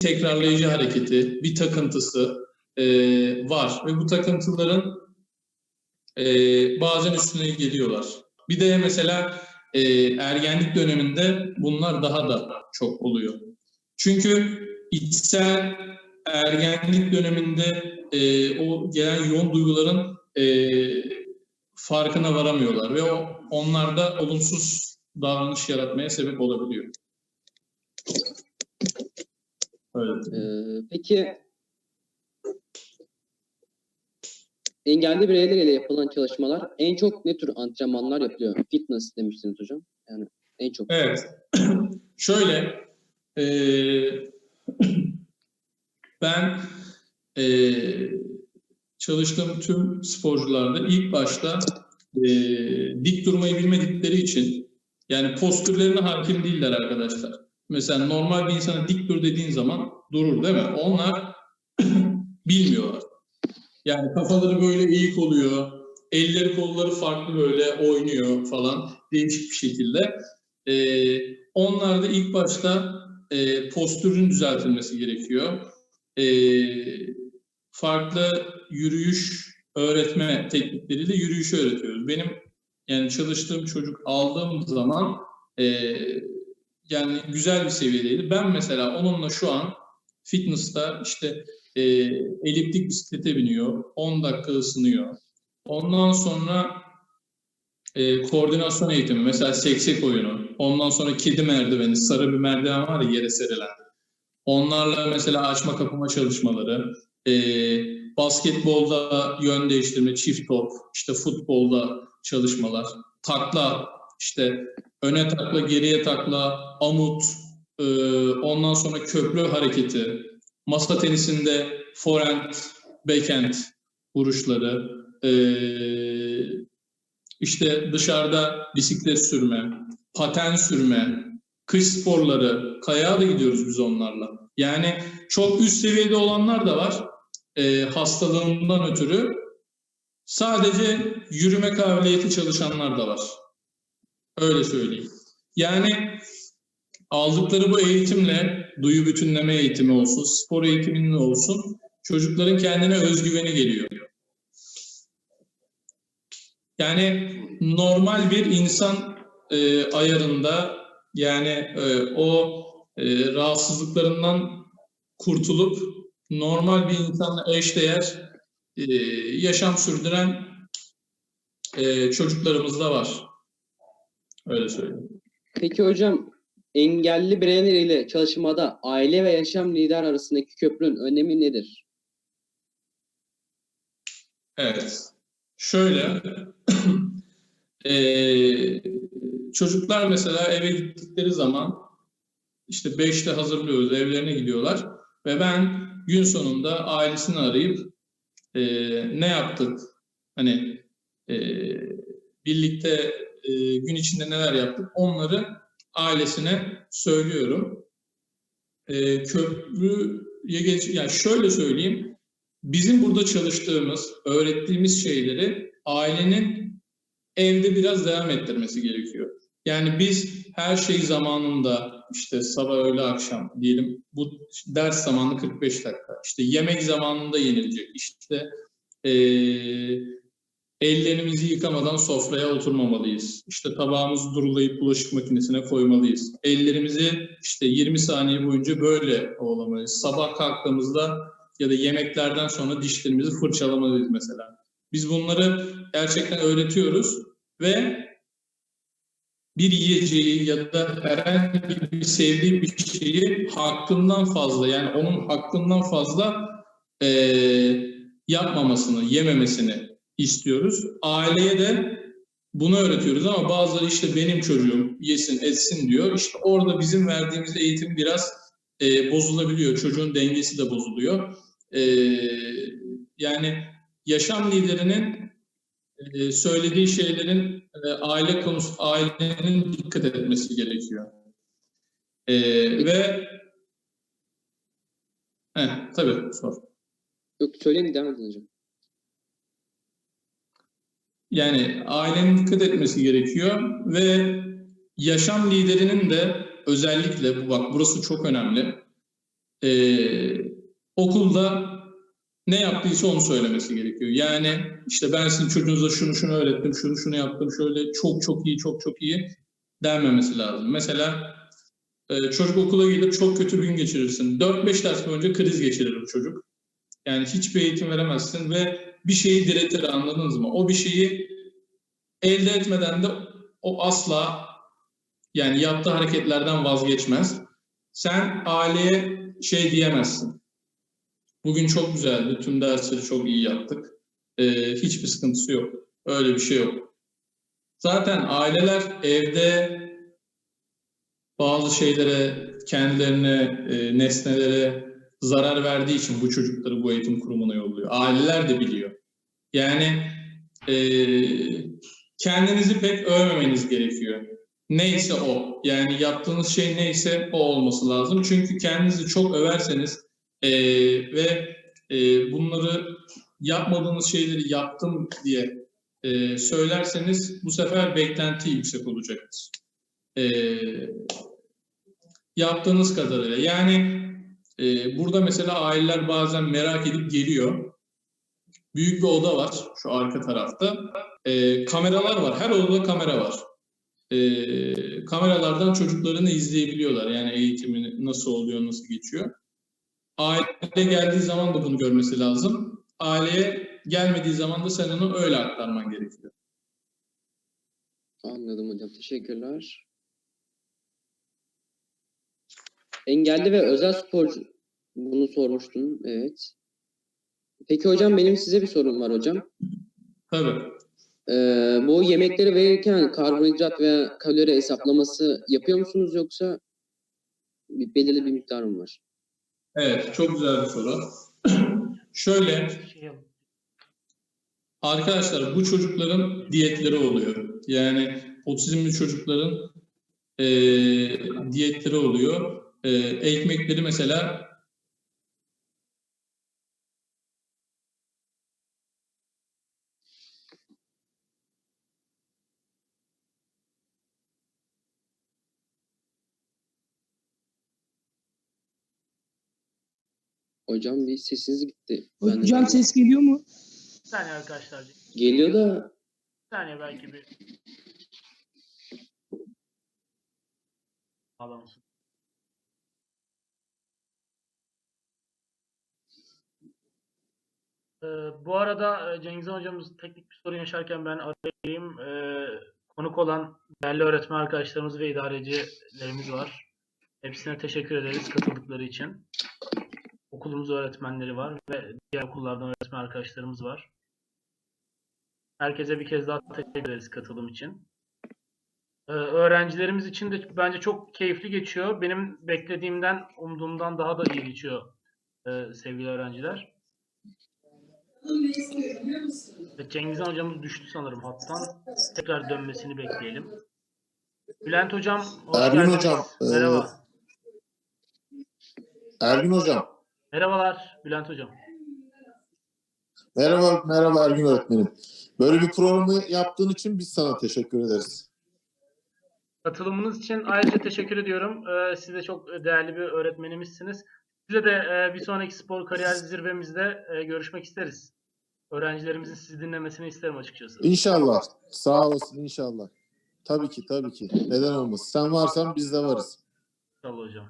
tekrarlayıcı hareketi, bir takıntısı e, var ve bu takıntıların e, bazen üstüne geliyorlar. Bir de mesela e, ergenlik döneminde bunlar daha da çok oluyor. Çünkü içsel ergenlik döneminde e, o gelen yoğun duyguların e, farkına varamıyorlar ve o onlarda olumsuz davranış yaratmaya sebep olabiliyor. Öyle. Ee, peki engelli bireyler ile yapılan çalışmalar en çok ne tür antrenmanlar yapılıyor? Fitness demiştiniz hocam. Yani en çok. Evet. Şöyle eee, ben eee, çalıştığım tüm sporcularda ilk başta eee, dik durmayı bilmedikleri için yani postürlerine hakim değiller arkadaşlar. Mesela normal bir insana dik dur dediğin zaman durur değil mi? Onlar bilmiyorlar. Yani kafaları böyle eğik oluyor. Elleri kolları farklı böyle oynuyor falan değişik bir şekilde. Ee, onlar da ilk başta e, postürün düzeltilmesi gerekiyor. Ee, farklı yürüyüş öğretme teknikleriyle yürüyüşü öğretiyoruz. Benim yani çalıştığım çocuk aldığım zaman e, yani güzel bir seviyedeydi. Ben mesela onunla şu an fitness'ta işte e, eliptik bisiklete biniyor, 10 dakika ısınıyor. Ondan sonra e, koordinasyon eğitimi, mesela seksek oyunu, ondan sonra kedi merdiveni, sarı bir merdiven var ya yere serilen. Onlarla mesela açma kapama çalışmaları, e, basketbolda yön değiştirme, çift top, işte futbolda çalışmalar, takla, işte öne takla, geriye takla, amut, e, ondan sonra köprü hareketi, masa tenisinde forehand, backhand vuruşları, e, işte dışarıda bisiklet sürme, paten sürme, kış sporları, kayağa da gidiyoruz biz onlarla. Yani çok üst seviyede olanlar da var e, hastalığından ötürü. Sadece yürüme kabiliyeti çalışanlar da var. Öyle söyleyeyim. Yani aldıkları bu eğitimle, duyu bütünleme eğitimi olsun, spor eğitiminin olsun, çocukların kendine özgüveni geliyor. Yani normal bir insan e, ayarında yani e, o e, rahatsızlıklarından kurtulup normal bir insanla eşdeğer e, yaşam sürdüren e, çocuklarımız da var. Öyle söyleyeyim. Peki hocam engelli bireyler ile çalışmada aile ve yaşam lider arasındaki köprünün önemi nedir? Evet. Şöyle eee, çocuklar mesela eve gittikleri zaman işte 5'te hazırlıyoruz, evlerine gidiyorlar ve ben gün sonunda ailesini arayıp eee, ne yaptık? Hani eee, birlikte eee, gün içinde neler yaptık? Onları ailesine söylüyorum. Eee köprüye geç, yani şöyle söyleyeyim. Bizim burada çalıştığımız, öğrettiğimiz şeyleri ailenin evde biraz devam ettirmesi gerekiyor. Yani biz her şey zamanında işte sabah öğle akşam diyelim bu ders zamanı 45 dakika. İşte yemek zamanında yenilecek. İşte eee, ellerimizi yıkamadan sofraya oturmamalıyız. İşte tabağımızı durulayıp bulaşık makinesine koymalıyız. Ellerimizi işte 20 saniye boyunca böyle ovalamalıyız. Sabah kalktığımızda ya da yemeklerden sonra dişlerimizi fırçalamalıyız mesela. Biz bunları gerçekten öğretiyoruz ve bir yiyeceği ya da herhangi bir sevdiği bir şeyi hakkından fazla yani onun hakkından fazla eee, yapmamasını, yememesini istiyoruz. Aileye de bunu öğretiyoruz ama bazıları işte benim çocuğum yesin etsin diyor. İşte orada bizim verdiğimiz eğitim biraz eee, bozulabiliyor. Çocuğun dengesi de bozuluyor. Eee, yani yaşam liderinin e, söylediği şeylerin e, aile konusu ailenin dikkat etmesi gerekiyor. E, ve Heh, tabii sor. Yok söyleyin devam edin hocam. Yani ailenin dikkat etmesi gerekiyor ve yaşam liderinin de özellikle bu bak burası çok önemli. Ee, okulda ne yaptıysa onu söylemesi gerekiyor. Yani işte ben sizin çocuğunuza şunu şunu öğrettim, şunu şunu yaptım, şöyle çok çok iyi, çok çok iyi denmemesi lazım. Mesela e, çocuk okula gidip çok kötü gün geçirirsin. 4-5 ders boyunca kriz geçirir çocuk. Yani hiçbir eğitim veremezsin ve bir şeyi diretir anladınız mı? O bir şeyi elde etmeden de o asla yani yaptığı hareketlerden vazgeçmez. Sen aileye şey diyemezsin. Bugün çok güzeldi. Tüm dersleri çok iyi yaptık. Ee, hiçbir sıkıntısı yok. Öyle bir şey yok. Zaten aileler evde bazı şeylere, kendilerine, e, nesnelere zarar verdiği için bu çocukları bu eğitim kurumuna yolluyor. Aileler de biliyor. Yani e, kendinizi pek övmemeniz gerekiyor. Neyse o. Yani yaptığınız şey neyse o olması lazım. Çünkü kendinizi çok överseniz e, ve e, bunları yapmadığınız şeyleri yaptım diye e, söylerseniz bu sefer beklenti yüksek olacaktır. E, yaptığınız kadarıyla. Yani e, burada mesela aileler bazen merak edip geliyor. Büyük bir oda var şu arka tarafta. E, kameralar var. Her odada kamera var. E, kameralardan çocuklarını izleyebiliyorlar. Yani eğitimi nasıl oluyor, nasıl geçiyor. Aile geldiği zaman da bunu görmesi lazım. Aileye gelmediği zaman da sen onu öyle aktarman gerekiyor. Anladım hocam. Teşekkürler. Engelli ve özel sporcu bunu sormuştun. Evet. Peki hocam benim size bir sorum var hocam. Tabii. Ee, bu yemekleri verirken karbonhidrat veya kalori hesaplaması yapıyor musunuz yoksa bir, belirli bir miktar mı var? Evet, çok güzel bir soru. Şöyle, arkadaşlar bu çocukların diyetleri oluyor. Yani otizmli çocukların eee, diyetleri oluyor. Eee, ekmekleri mesela Hocam bir sesiniz gitti. Ben de- Hocam ses geliyor mu? Bir saniye arkadaşlar. Bir Geliyor da saniye belki bir bağlansın. Ee, bu arada e, Cengiz hocamız teknik bir sorun yaşarken ben arayayım. Ee, konuk olan değerli öğretmen arkadaşlarımız ve idarecilerimiz var. Hepsine teşekkür ederiz katıldıkları için. Okulumuz öğretmenleri var ve diğer okullardan öğretmen arkadaşlarımız var. Herkese bir kez daha teşekkür ederiz katılım için. Ee, öğrencilerimiz için de bence çok keyifli geçiyor. Benim beklediğimden, umduğumdan daha da iyi geçiyor e, sevgili öğrenciler. Evet, Cengiz Han hocamız düştü sanırım hattan. Tekrar dönmesini bekleyelim. Bülent hocam, Ergün hocam, e, Merhaba. Ergün hocam. Merhabalar Bülent hocam. Merhaba, merhaba Ergün öğretmenim. Böyle bir programı yaptığın için biz sana teşekkür ederiz. Katılımınız için ayrıca teşekkür ediyorum. Ee, siz de çok değerli bir öğretmenimizsiniz. Size de e, bir sonraki spor kariyer zirvemizde e, görüşmek isteriz. Öğrencilerimizin sizi dinlemesini isterim açıkçası. İnşallah. Sağ olasın inşallah. Tabii ki, tabii ki. Neden olmasın? Sen varsan biz de varız. İnşallah hocam.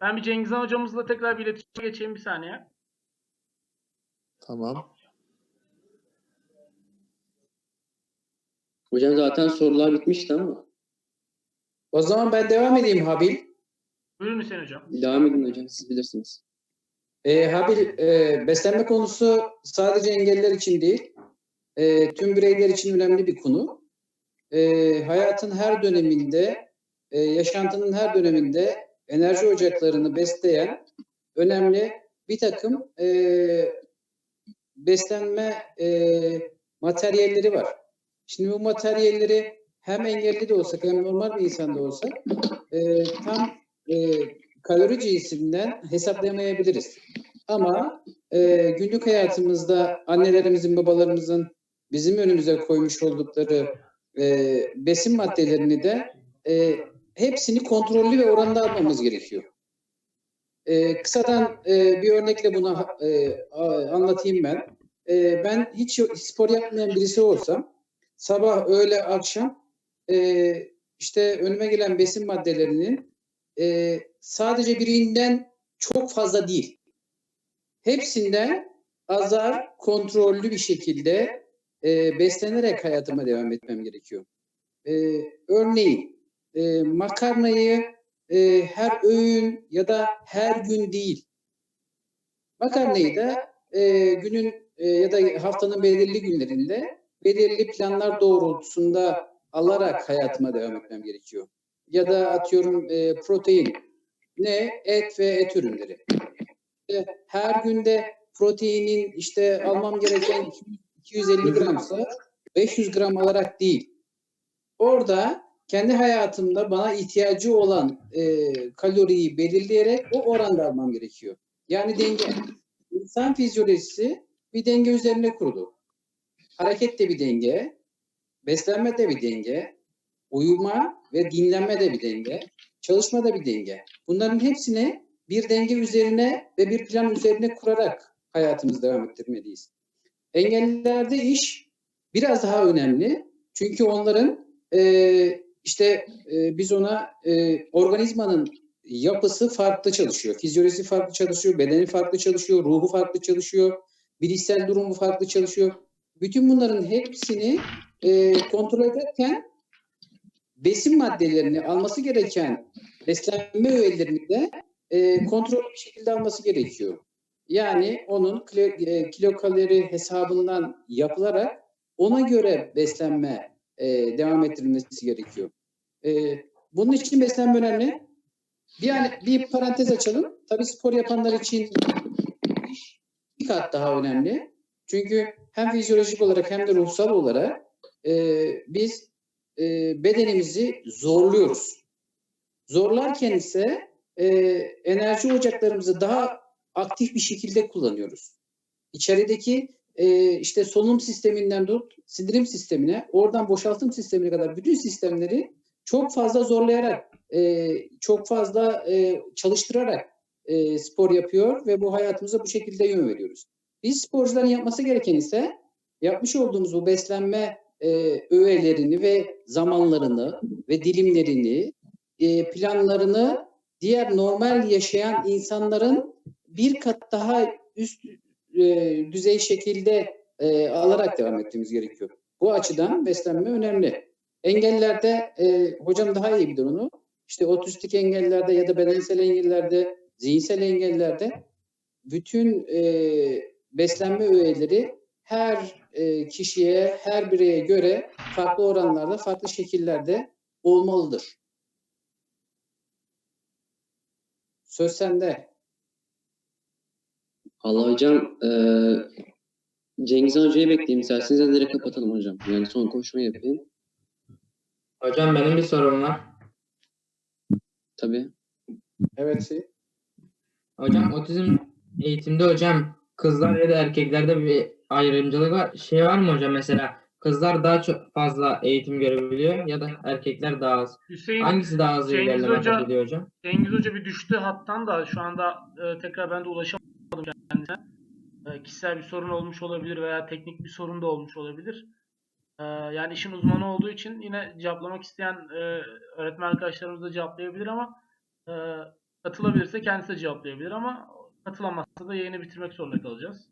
Ben bir Cengiz Han hocamızla tekrar bir iletişime geçeyim bir saniye. Tamam. hocam zaten sorular bitmişti ama O zaman ben devam edeyim Habil. Buyurun Hüseyin hocam. devam edin hocam siz bilirsiniz. Ee, Habil, e, beslenme konusu sadece engelliler için değil, e, tüm bireyler için önemli bir konu. E, hayatın her döneminde, e, yaşantının her döneminde enerji ocaklarını besleyen önemli bir takım e, beslenme e, materyalleri var. Şimdi bu materyalleri hem engelli de olsak hem normal bir insan da olsak e, tam e, kalori cinsinden hesaplayamayabiliriz. Ama e, günlük hayatımızda annelerimizin, babalarımızın bizim önümüze koymuş oldukları e, besin maddelerini de e, hepsini kontrollü ve oranında almamız gerekiyor. Ee, kısadan e, bir örnekle bunu e, anlatayım ben. E, ben hiç spor yapmayan birisi olsam sabah, öğle, akşam e, işte önüme gelen besin maddelerinin e, sadece birinden çok fazla değil. Hepsinden azar, kontrollü bir şekilde e, beslenerek hayatıma devam etmem gerekiyor. E, örneğin e, makarnayı e, her öğün ya da her gün değil. Makarnayı da e, günün e, ya da haftanın belirli günlerinde belirli planlar doğrultusunda alarak hayatıma devam etmem gerekiyor. Ya da atıyorum e, protein ne? Et ve et ürünleri. İşte her günde proteinin işte almam gereken 250 gramsa 500 gram alarak değil. Orada kendi hayatımda bana ihtiyacı olan e, kaloriyi belirleyerek o oranda almam gerekiyor. Yani denge. İnsan fizyolojisi bir denge üzerine kurulu. Hareket de bir denge, beslenme de bir denge, uyuma ve dinlenme de bir denge, çalışma da bir denge. Bunların hepsini bir denge üzerine ve bir plan üzerine kurarak hayatımızı devam ettirmeliyiz. Engellilerde iş biraz daha önemli. Çünkü onların e, işte e, biz ona e, organizmanın yapısı farklı çalışıyor. Fizyolojisi farklı çalışıyor, bedeni farklı çalışıyor, ruhu farklı çalışıyor, bilişsel durumu farklı çalışıyor. Bütün bunların hepsini e, kontrol ederken besin maddelerini alması gereken beslenme öğelerini de e, kontrollü bir şekilde alması gerekiyor. Yani onun kilo, e, kilokalori hesabından yapılarak ona göre beslenme e, devam ettirilmesi gerekiyor. E, bunun için beslenme önemli. Bir, yani bir parantez açalım. Tabii spor yapanlar için bir kat daha önemli. Çünkü hem fizyolojik olarak hem de ruhsal olarak e, biz e, bedenimizi zorluyoruz. Zorlarken ise e, enerji ocaklarımızı daha aktif bir şekilde kullanıyoruz. İçerideki e, işte solunum sisteminden tut sindirim sistemine, oradan boşaltım sistemine kadar bütün sistemleri çok fazla zorlayarak, e, çok fazla e, çalıştırarak e, spor yapıyor ve bu hayatımıza bu şekilde yön veriyoruz. Biz sporcuların yapması gereken ise yapmış olduğumuz bu beslenme e, öğelerini ve zamanlarını ve dilimlerini, e, planlarını diğer normal yaşayan insanların bir kat daha üst e, düzey şekilde e, alarak devam etmemiz gerekiyor. Bu açıdan beslenme önemli. Engellilerde e, hocam daha iyi bilir onu. İşte otistik engellilerde ya da bedensel engellilerde, zihinsel engellilerde bütün e, beslenme öğeleri her e, kişiye, her bireye göre farklı oranlarda, farklı şekillerde olmalıdır. Söz sende. Allah hocam eee Cengiz Hoca'yı bekleyeyim isterseniz direkt kapatalım hocam. Yani son konuşmayı yapayım. Hocam benim bir sorum var. Tabii. Evet. şey. Hocam otizm eğitimde hocam kızlar ya da erkeklerde bir ayrımcılık var. Şey var mı hocam mesela kızlar daha çok fazla eğitim görebiliyor ya da erkekler daha az. Hüseyin Hangisi daha Cengiz ilerleme Hoca- ediyor hocam? Cengiz Hoca bir düştü hattan da şu anda e, tekrar ben de ulaşamadım kendisine. E, kişisel bir sorun olmuş olabilir veya teknik bir sorun da olmuş olabilir. E, yani işin uzmanı olduğu için yine cevaplamak isteyen e, öğretmen arkadaşlarımız da cevaplayabilir ama e, katılabilirse kendisi de cevaplayabilir ama katılamazsa da yayını bitirmek zorunda kalacağız.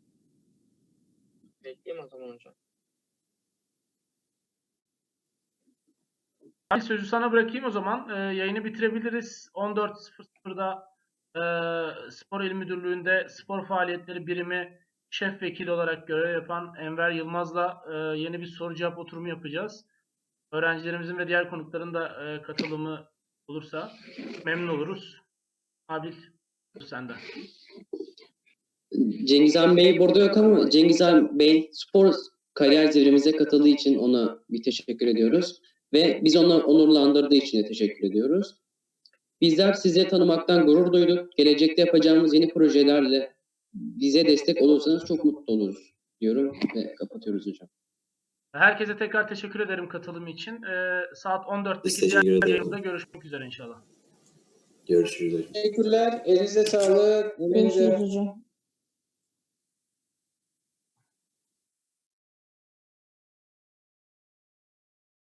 Bekleyeyim o zaman hocam. Ben sözü sana bırakayım o zaman. Ee, yayını bitirebiliriz. 14.00'da e, Spor İl Müdürlüğü'nde spor faaliyetleri birimi şef vekili olarak görev yapan Enver Yılmaz'la e, yeni bir soru cevap oturumu yapacağız. Öğrencilerimizin ve diğer konukların da e, katılımı olursa memnun oluruz. Abil sende. Cengiz Han Bey burada yok ama Cengiz Han Bey spor kariyer zirvemize katıldığı için ona bir teşekkür ediyoruz. Ve biz onu onurlandırdığı için de teşekkür ediyoruz. Bizler sizi tanımaktan gurur duyduk. Gelecekte yapacağımız yeni projelerle bize destek olursanız çok mutlu oluruz diyorum ve kapatıyoruz hocam. Herkese tekrar teşekkür ederim katılım için. Ee, saat 14'teki Biz diğer teşekkür ederiz. yayında görüşmek üzere inşallah. Görüşürüz hocam. Teşekkürler. Elinize sağlık. Görüşürüz hocam.